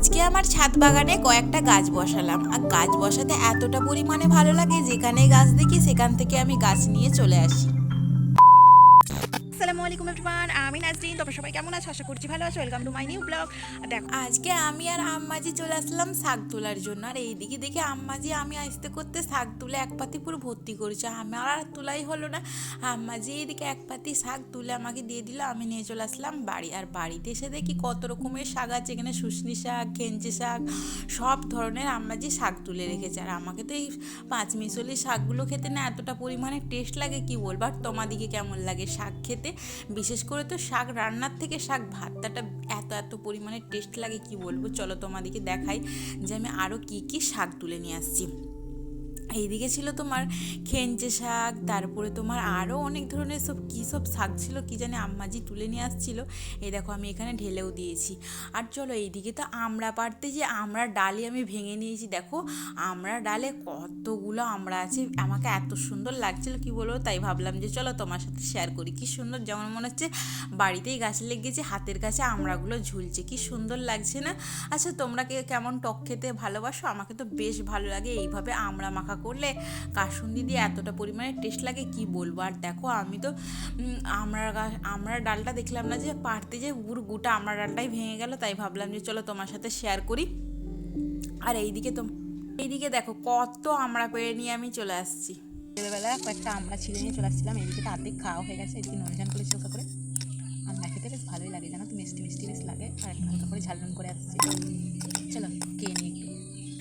আজকে আমার ছাদ বাগানে কয়েকটা গাছ বসালাম। আর গাছ বসাতে এতটা পরিমাণে ভালো লাগে যেখানে গাছ দেখি সেখান থেকে আমি গাছ নিয়ে চলে আসি। আসসালামু আলাইকুম এভরিওয়ান আমি নাজরিন, তোমরা সবাই কেমন আছো? আশা করছি ভালো আছো। Welcome to my new blog দেখো, আজকে আমি আর আম্মাজি চলে আসলাম শাক তোলার জন্য। আর এইদিকে দেখে আম্মাজি, আমি আসতে করতে শাক তুলে এক পাতি পুরো ভর্তি করেছে। আমার আর তোলাই হলো না। আম্মাজি এইদিকে এক পাতি শাক তুলে আমাকে দিয়ে দিল। আমি নিয়ে চলে আসলাম বাড়ি। আর বাড়িতে এসে দেখি কত রকমের শাক আছে। এখানে শুশনি শাক খেঞ্চে শাক, সব ধরনের আম্মাজি শাক তুলে রেখেছে। আর আমাকে তো এই পাঁচ মিশলি শাকগুলো খেতে না এতটা পরিমাণে টেস্ট লাগে, কি বলব? আর তোমাদিকে কেমন লাগে শাক খেতে? বিশেষ করে তো শাক রান্নার থেকে শাক ভাতটা এত এত পরিমাণে টেস্ট লাগে, কি বলব? চলো তোমাদেরকে দেখাই যে আমি আরও কী কী শাক তুলে নিয়ে আসছি। এইদিকে ছিল তোমার খেঞ্চে শাক, তারপরে তোমার আরও অনেক ধরনের সব, কী সব শাক ছিল কী জানে আম্মাজি তুলে নিয়ে আসছিল। এই দেখো আমি এখানে ঢেলেও দিয়েছি। আর চলো এইদিকে তো আমরা পারতে যে আমরা ডালি আমি ভেঙে নিয়েছি। দেখো আমরা ডালে কতগুলো আমরা আছে, আমাকে এত সুন্দর লাগছিল, কি বলব তাই ভাবলাম যে চলো তোমার সাথে শেয়ার করি। কি সুন্দর, যেমন মনে হচ্ছে বাড়িতেই গাছে লেগেছে, হাতের কাছে আমড়াগুলো ঝুলছে, কি সুন্দর লাগছে না? আচ্ছা তোমরা কে, কেমন টক খেতে ভালোবাসো? আমাকে তো বেশ ভালো লাগে, এইভাবে আমড়া মাখা করলে কাসুন্দি দিয়ে এতটা পরিমাণে টেস্ট লাগে কি বলব? আর দেখো আমি তো গাছ আমড়ার ডালটা দেখলাম না যে পারতে যে পুরো গোটা আমড়া ডালটাই ভেঙে গেল, তাই ভাবলাম যে চলো তোমার সাথে শেয়ার করি। আর এইদিকে তো, এইদিকে দেখো কত আমড়া পেরে নিয়ে আমি চলে আসছি। সন্ধ্যেবেলা কয়েকটা আমরা ছিঁড়ে নিয়ে চলে আসছিলাম এদিকে তো অর্ধেক খাওয়া হয়ে গেছে এদিকে ননজান করে চোখা করে। আমরা খেতে বেশ ভালোই লাগে, জানো তো, মিষ্টি মিষ্টি বেশ লাগে। আর একটু হালকা করে ঝালন করে আসছি। চলো কে নিয়ে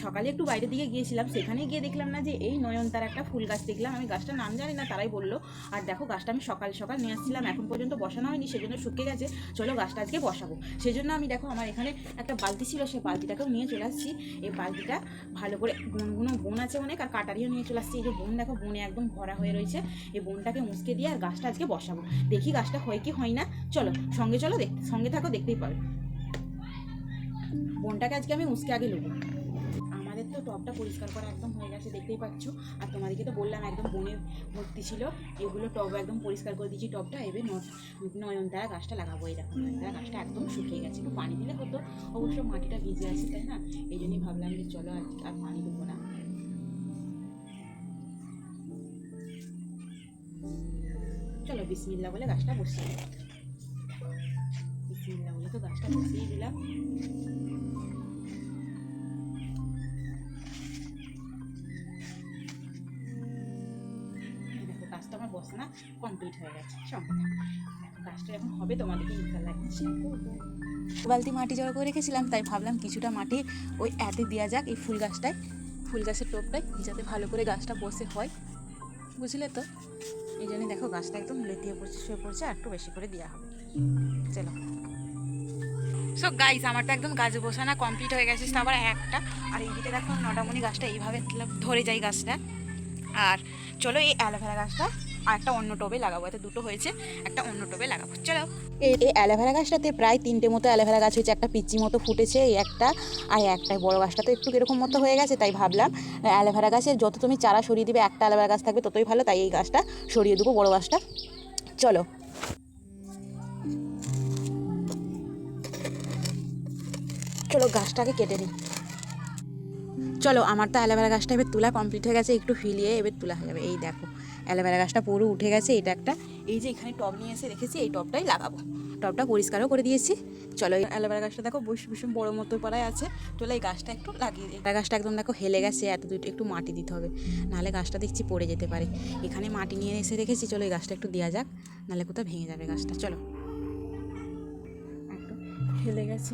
সকালে একটু বাইরের দিকে গিয়েছিলাম, সেখানে গিয়ে দেখলাম না যে এই নয়নতার একটা ফুল গাছ দেখলাম। আমি গাছটার নাম জানি না, তারাই বলল। আর দেখো, গাছটা আমি সকাল সকাল নিয়ে আসছিলাম, এখন পর্যন্ত বসানো হয়নি, সেজন্য শুকিয়ে গেছে। চলো গাছটা আজকে বসাবো। সেজন্য আমি দেখো, আমার এখানে একটা বালতি ছিল, সেই বালতিটাকেও নিয়ে চলে আসছি। এই বালতিটা ভালো করে গুনগুনো বোন আছে অনেক, আর কাটারিও নিয়ে চলে আসছি। এই যে বোন দেখো, বনে একদম ভরা হয়ে রয়েছে। এই বোনটাকে মুসকে দিয়ে আর গাছটা আজকে বসাবো। দেখি গাছটা হয় কি হয় না। চলো, সঙ্গে চলো, দেখ, সঙ্গে থাকো, দেখতেই পাবে। বোনটাকে আজকে আমি মুসকে আগে আমাদের তো টবটা পরিষ্কার করা একদম হয়ে গেছে, দেখতেই পাচ্ছ। আর তোমাদেরকে তো বললাম, একদম বনে ভর্তি ছিল। এগুলো টব একদম পরিষ্কার করে দিয়েছি টবটা এবার নয়নতারা গাছটা লাগাবো এই দেখো, নয়নতারা গাছটা একদম শুকিয়ে গেছে। একটু পানি দিলে হতো, অবশ্য মাটিটা ভিজে আছে, তাই না? এই জন্যই ভাবলাম যে চলো আর আর পানি দেবো না। চলো বিসমিল্লা বলে গাছটা বসিয়ে। বিসমিল্লা বলে তো গাছটা বসিয়ে দিলাম। বসানো কমপ্লিট হয়ে গেছে থাকো। কাজটা যখন হবে তোমাদেরকে ইনশাল্লাহ করব বালতি মাটি জড়ো করে রেখেছিলাম, তাই ভাবলাম কিছুটা মাটি ওই এতে দেওয়া যাক, এই ফুল গাছটায়, ফুল গাছের টোপটায়, যাতে ভালো করে গাছটা বসে হয়। বুঝলে তো? এই জন্য দেখো, গাছটা একদম লেতিয়ে পড়ছে, শুয়ে পড়ছে, আর একটু বেশি করে দেওয়া হবে। চলো। সো গাইস আমার তো একদম গাছ বসানো কমপ্লিট হয়ে গেছে আবার একটা। আর এইদিকে দেখো নটামণি গাছটা এইভাবে ধরে যায় গাছটা। আর চলো, এই অ্যালোভেরা গাছটা আর একটা অন্য টবে লাগাবো, এতে দুটো হয়েছে, একটা অন্য টবে লাগাবো। চলো। এই অ্যালোভেরা গাছটাতে প্রায় তিনটে মতো অ্যালোভেরা গাছ হয়েছে, একটা পিচি মতো ফুটেছে, এই একটা, আর একটা বড় গাছটা তো একটু এরকম মতো হয়ে গেছে, তাই ভাবলাম অ্যালোভেরা গাছের যত তুমি চারা সরিয়ে দিবে, একটা অ্যালোভেরা গাছ থাকবে, ততই ভালো, তাই এই গাছটা সরিয়ে দেবো বড় গাছটা। চলো। চলো গাছটাকে কেটে নিই। চলো, আমার তো অ্যালোভেরা গাছটা এবার তোলা কমপ্লিট হয়ে গেছে, একটু ফিলিয়ে এবার তোলা হয়ে যাবে, এই দেখো। অ্যালোভেরা গাছটা পুরো উঠে গেছে, এটা একটা। এই যে এখানে টব নিয়ে এসে রেখেছি, এই টবটাই লাগাবো। টবটা পরিষ্কারও করে দিয়েছি। চলো, এই অ্যালোভেরা গাছটা দেখো বসে বসে বড় মতো পাড়ায় আছে। চলো, এই গাছটা একটু লাগিয়ে। এটা গাছটা একদম দেখো হেলে গেছে, এত দুটো একটু মাটি দিতে হবে। নাহলে গাছটা দেখছি পড়ে যেতে পারে। এখানে মাটি নিয়ে এসে রেখেছি, চলো, এই গাছটা একটু দেওয়া যাক। নাহলে কোথাও ভেঙে যাবে গাছটা। চলো। একটু হেলে গেছে।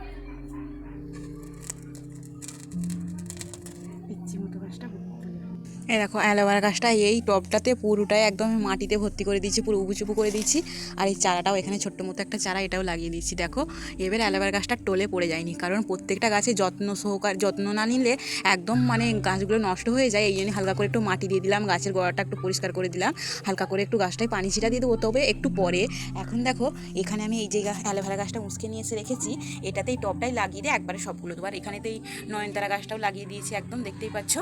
এই দেখো অ্যালোভেরা গাছটা, এই টবটাতে পুরোটাই একদম মাটিতে ভর্তি করে দিয়েছি, পুরো উবুচুপু করে দিয়েছি। আর এই চারাটাও এখানে ছোট্ট মতো একটা চারা এটাও লাগিয়ে দিয়েছি, দেখো। এবার অ্যালোভেরা গাছটা টলে পড়ে যায়নি, কারণ প্রত্যেকটা গাছে যত্ন সহকার, যত্ন না নিলে একদম মানে গাছগুলো নষ্ট হয়ে যায়। এই জন্য হালকা করে একটু মাটি দিয়ে দিলাম, গাছের গোড়াটা একটু পরিষ্কার করে দিলাম। হালকা করে একটু গাছটায় পানি ছিটা দিয়ে দেবো, তবে একটু পরে। এখন দেখো, এখানে আমি এই যে অ্যালোভেরা গাছটা মুসকে নিয়ে এসে রেখেছি, এটাতেই টবটাই লাগিয়ে দিয়ে একবারে সবগুলো দেবো। আর এখানেতেই নয়নতারা গাছটাও লাগিয়ে দিয়েছি, একদম দেখতেই পাচ্ছ।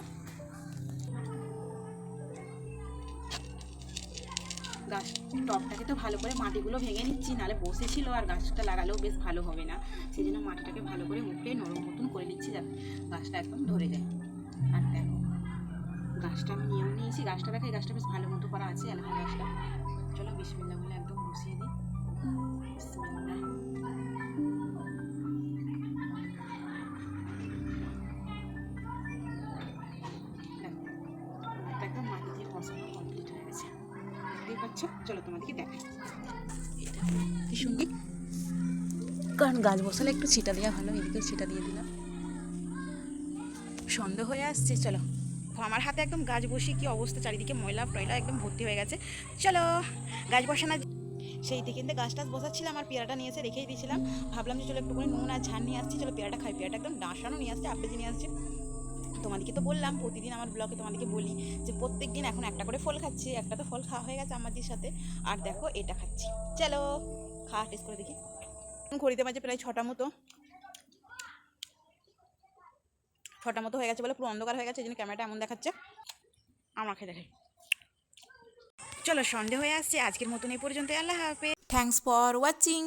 গাছ টবটাকে তো ভালো করে মাটিগুলো ভেঙে নিচ্ছি নাহলে বসেছিল আর গাছটা লাগালেও বেশ ভালো হবে না। সেই জন্য মাটিটাকে ভালো করে উঠে নরম মতন করে নিচ্ছি যাতে গাছটা একদম ধরে যায়। আর দেখো, গাছটা আমি নিয়েও নিয়েছি। গাছটা দেখো গাছটা বেশ ভালো মতো করা আছে এলাকা গাছটা। চলো বিসমিল্লা বলে একদম বসিয়ে দিই। পাচ্ছ চলো তোমাদেরকে দেখাই। এটা কি সুন্দর। কারণ গাছ বসালে একটু ছিটা দেওয়া ভালো এদিকেও ছিটা দিয়ে দিলাম। সন্দেহ হয়ে আসছে চলো। আমার হাতে একদম গাছ বসিয়ে কি অবস্থা? চারিদিকে ময়লা টয়লা একদম ভর্তি হয়ে গেছে। চলো গাছ বসানো সেই দিকে গাছ টাছ বসাচ্ছিলাম আর পেয়ারাটা নিয়ে এসে রেখেই দিয়েছিলাম। ভাবলাম যে চলো একটু করে নুন আর ঝাল নিয়ে আসছি। চলো পেয়ারাটা খাই। পেয়ারাটা একদম ডাঁসানো নিয়ে আসছে আপেজি নিয়ে আসছে। তোমাদেরকে তো বললাম, প্রতিদিন আমার ব্লগে তোমাদেরকে বলি যে প্রত্যেক দিন এখন একটা করে ফল খাচ্ছি, একটা তো ফল খাওয়া হয়ে গেছে আমাদের সাথে। আর দেখো, এটা খাচ্ছি। চলো, খাওয়া টেস্ট করে দেখি। ঘড়িতে বাজে প্রায় ছটা মতো। ছটা মতো হয়ে গেছে বলে পুরো অন্ধকার হয়ে গেছে, এই জন্য ক্যামেরাটা এমন দেখাচ্ছে। আমাকে দেখাই চলো, সন্ধে হয়ে আসছে। আজকের মতন এই পর্যন্ত আল্লাহ হাফেজ। Thanks for watching